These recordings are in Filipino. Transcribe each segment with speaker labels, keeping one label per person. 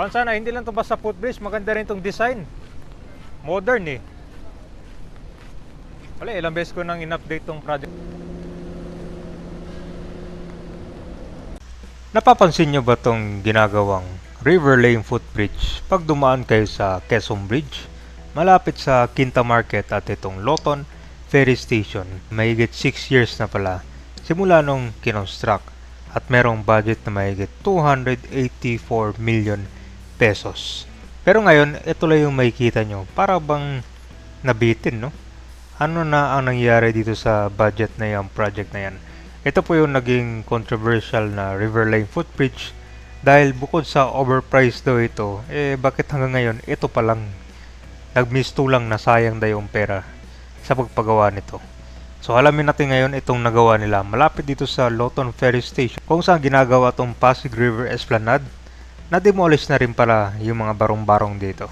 Speaker 1: Kung sana, hindi lang to basta footbridge, maganda rin tong design. Modern eh. Wala, ilang beses ko nang in-update tong project. Napapansin nyo ba tong ginagawang River Lane Footbridge pag dumaan kayo sa Quezon Bridge? Malapit sa Quinta Market at itong Loton Ferry Station. Mahigit 6 years na pala simula nung kinonstruct at merong budget na mahigit 284 million pesos. Pero ngayon, ito lang yung makikita nyo. Para bang nabitin, no? Ano na ang nangyari dito sa budget na yung project na yan? Ito po yung naging controversial na River Lane Footbridge dahil bukod sa overpriced daw ito, eh bakit hanggang ngayon ito pa lang nagmistulang na sayang daw yung pera sa pagpagawa nito. So alamin natin ngayon itong nagawa nila malapit dito sa Loton Ferry Station kung saan ginagawa tong Pasig River Esplanade na demolish na rin pala yung mga barong-barong dito.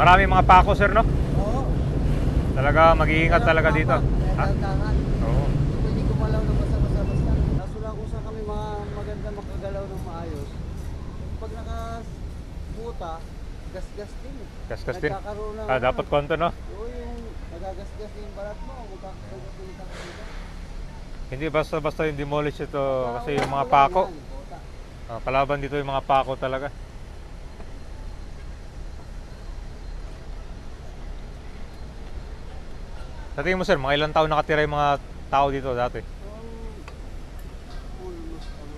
Speaker 1: Marami mga pako sir no?
Speaker 2: Oo.
Speaker 1: Talaga mag-iingat talaga dito. Ha? Oo.
Speaker 2: Hindi gumalaw na basta-basta-basta. Kaso lang kung saan kami mga maganda makagalaw ng maayos. Pag nakabuta, gas-gas din.
Speaker 1: Kaskas din. Ah, dapat konto no?
Speaker 2: Oo, yung nagagasgas din balat mo. Magkakaroon din.
Speaker 1: Hindi basta-basta yung demolish ito kasi yung mga pako. Ah, kalaban dito yung mga pako talaga. Sa tingin mo sir, mga ilang taon nakatira yung mga tao dito dati?
Speaker 2: Ano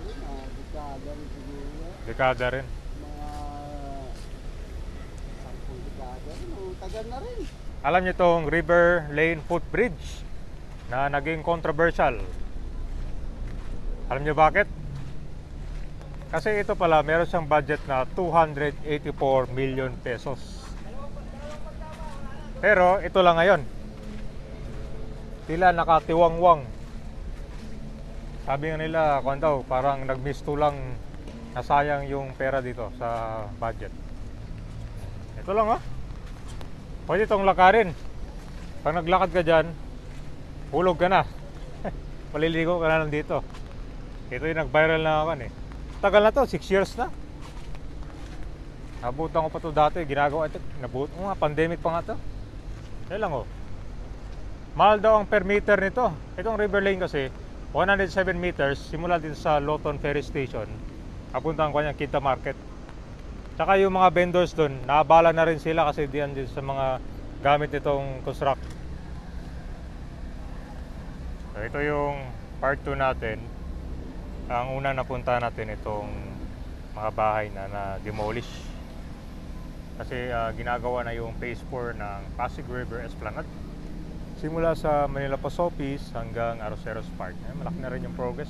Speaker 2: yun, ah, dekada rin siguro.
Speaker 1: Rin.
Speaker 2: Rin. na rin.
Speaker 1: Alam niyo tong River Lane Footbridge na naging controversial. Alam niyo bakit? Kasi ito pala, meron siyang budget na 284 million pesos. Pero ito lang ngayon. Tila nakatiwangwang. Sabi nga nila, kung daw, parang nagmisto lang nasayang yung pera dito sa budget. Ito lang ah. Pwede itong lakarin. Pag naglakad ka dyan, hulog ka na. Maliligo ka na lang dito. Ito yung nag-viral na naman eh. Tagal na to, 6 years na. Nabutan ko pa to dati, ginagawa ito. Nabut nga, pandemic pa nga to. Yan lang oh. Mahal daw ang per meter nito. Itong River Lane kasi, 107 meters, simula dito sa Loton Ferry Station. Papunta ko niya Kita Market. Tsaka yung mga vendors doon, naabala na rin sila kasi diyan din sa mga gamit nitong construct. So ito yung part 2 natin. Ang una napunta natin itong mga bahay na na-demolish. Kasi ah, ginagawa na yung phase 4 ng Pasig River Esplanade. Simula sa Manila Post Office hanggang Aroseros Park. Eh, malaki na rin yung progress.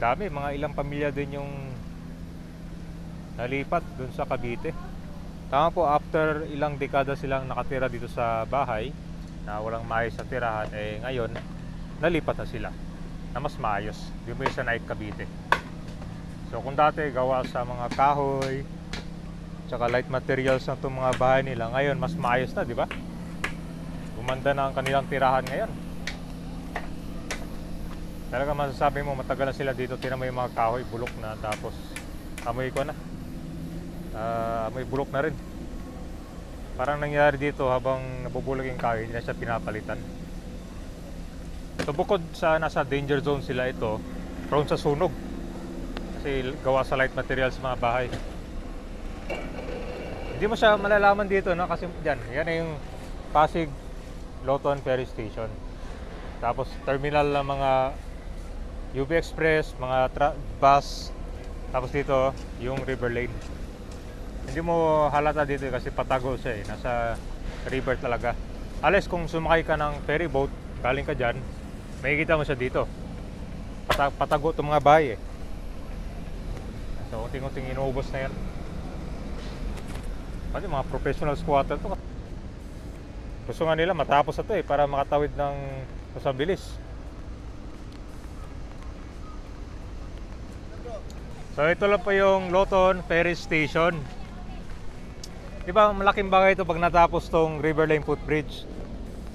Speaker 1: Dami, mga ilang pamilya din yung nalipat dun sa Cavite. Tama po, after ilang dekada silang nakatira dito sa bahay na walang maayos sa tirahan, eh ngayon, nalipat na sila na mas maayos. Di mo yung sa Night Cavite. So kung dati gawa sa mga kahoy, tsaka light materials na itong mga bahay nila, ngayon mas maayos na, di ba? Gumanda na ang kanilang tirahan ngayon. Talaga masasabi mo matagal na sila dito, tinan mo yung mga kahoy, bulok na, tapos amoy ko na. Ah, amoy bulok na rin. Parang nangyari dito habang nabubulog yung kahoy, hindi na siya pinapalitan. So bukod sa nasa danger zone sila ito, prone sa sunog. Kasi gawa sa light materials mga bahay. Hindi mo siya malalaman dito, no? Kasi dyan, yan na yung Pasig Loton Ferry Station. Tapos terminal ng mga UB Express, mga bus. Tapos dito, yung River Lane. Hindi mo halata dito eh, kasi patago siya eh. Nasa river talaga. Alas kung sumakay ka ng ferry boat, galing ka dyan, makikita mo siya dito. Pata- patago itong mga bahay eh. So, unting-unting inuubos na yan. Kasi mga professional squatter to. Gusto nga nila matapos na to eh, para makatawid ng sa bilis. So ito lang po yung Loton Ferry Station. Di ba malaking bagay ito pag natapos tong River Lane Footbridge.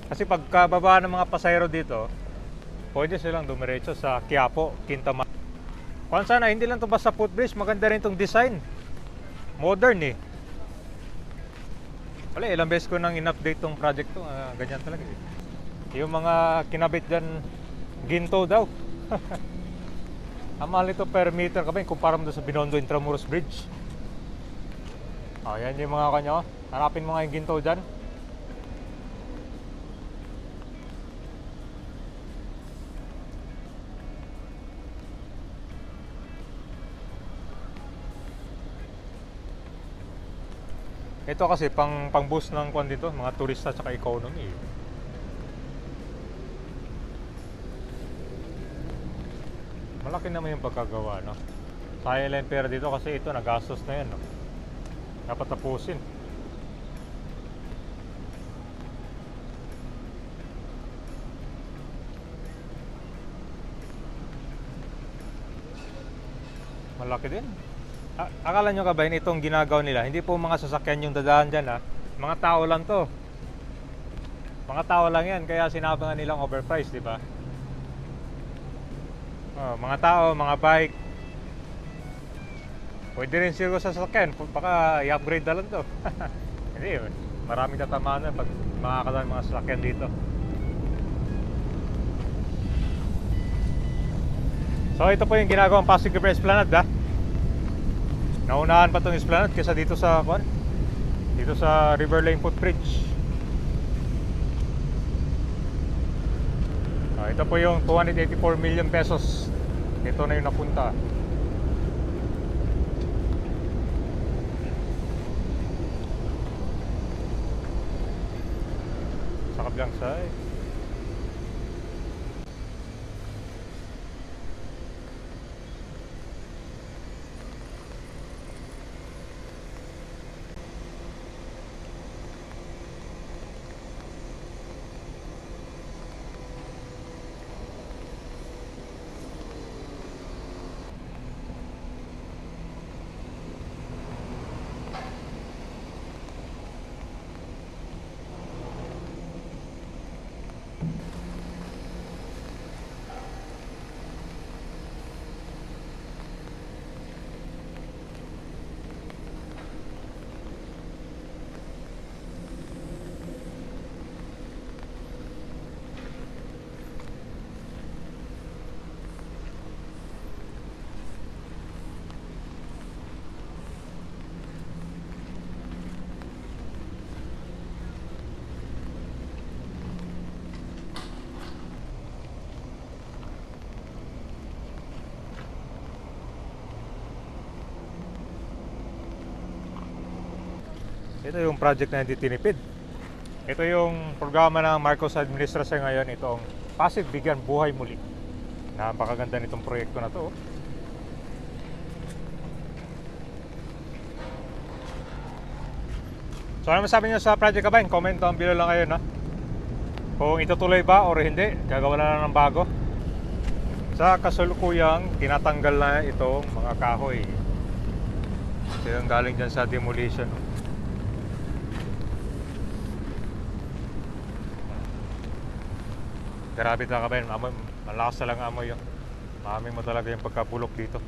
Speaker 1: Kasi pagkababa ng mga pasahero dito, pwede silang dumiretso sa Quiapo, Quinta Kung sana, hindi lang to basta footbridge, maganda rin tong design. Modern eh. Wala, ilang beses ko nang in-update tong project to. ah, ganyan talaga eh. Yung mga kinabit dyan, ginto daw. Ang mahal nito per meter kami, kumpara mo sa Binondo Intramuros Bridge. Oh, yan yung mga kanya. oh. Hanapin mo nga yung ginto dyan. Ito kasi pang pang boost ng kwan dito, mga turista at economy. Malaki naman yung pagkagawa, no? Sayang lang pera dito kasi ito nagastos na yan, no? Dapat tapusin. Malaki din. Akala nyo ka ba yun, itong ginagawa nila, hindi po mga sasakyan yung dadaan dyan ha. Mga tao lang to. Mga tao lang yan, kaya sinabi nga nilang overpriced, di ba? Oh, mga tao, mga bike. Pwede rin siguro sa sasakyan, baka i-upgrade na lang to. hindi, maraming tatamaan na pag makakadaan mga sasakyan dito. So ito po yung ginagawang Pasig River Esplanade ha. Naunahan pa itong Esplanade kaysa dito sa kwan. Dito sa River Lane Footbridge. Ah, ito po yung 284 million pesos. Ito na yung napunta. Sa kabilang side. Ito yung project na hindi tinipid. Ito yung programa ng Marcos Administrasyon ngayon, itong Pasig Bigyan Buhay Muli. Napakaganda nitong proyekto na to. oh. So ano masabi niyo sa Project Kabayan? Comment down below lang kayo, no? Kung itutuloy ba or hindi, gagawa na lang ng bago. Sa kasulukuyang, tinatanggal na itong mga kahoy. Ito yung galing dyan sa demolition. Grabe talaga ba yun? Amoy, malakas talaga amoy yun. Maamoy mo talaga yung pagkabulok dito.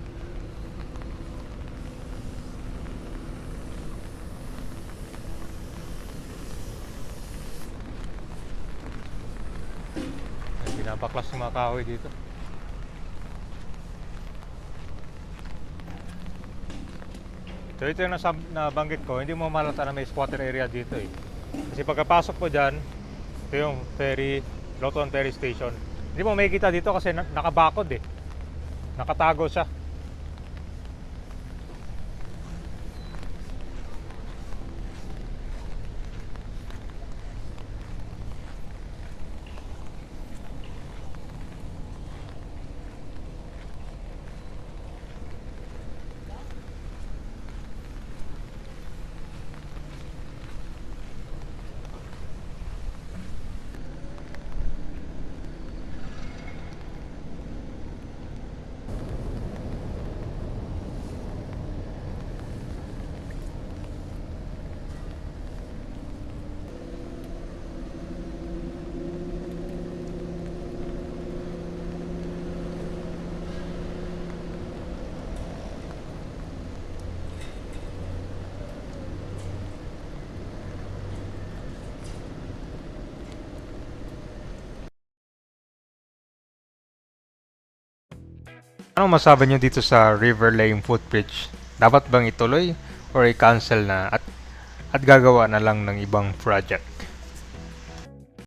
Speaker 1: Pinapaklas ng mga kahoy dito. So ito yung nasab- nabanggit ko, hindi mo malata na may squatter area dito eh. Kasi pagkapasok mo dyan, ito yung ferry, Loton Ferry Station. Hindi mo makikita dito kasi na- nakabakod eh. Nakatago siya.
Speaker 3: Ano masabi nyo dito sa river laying footbridge? Dapat bang ituloy or i-cancel na at, at gagawa na lang ng ibang project?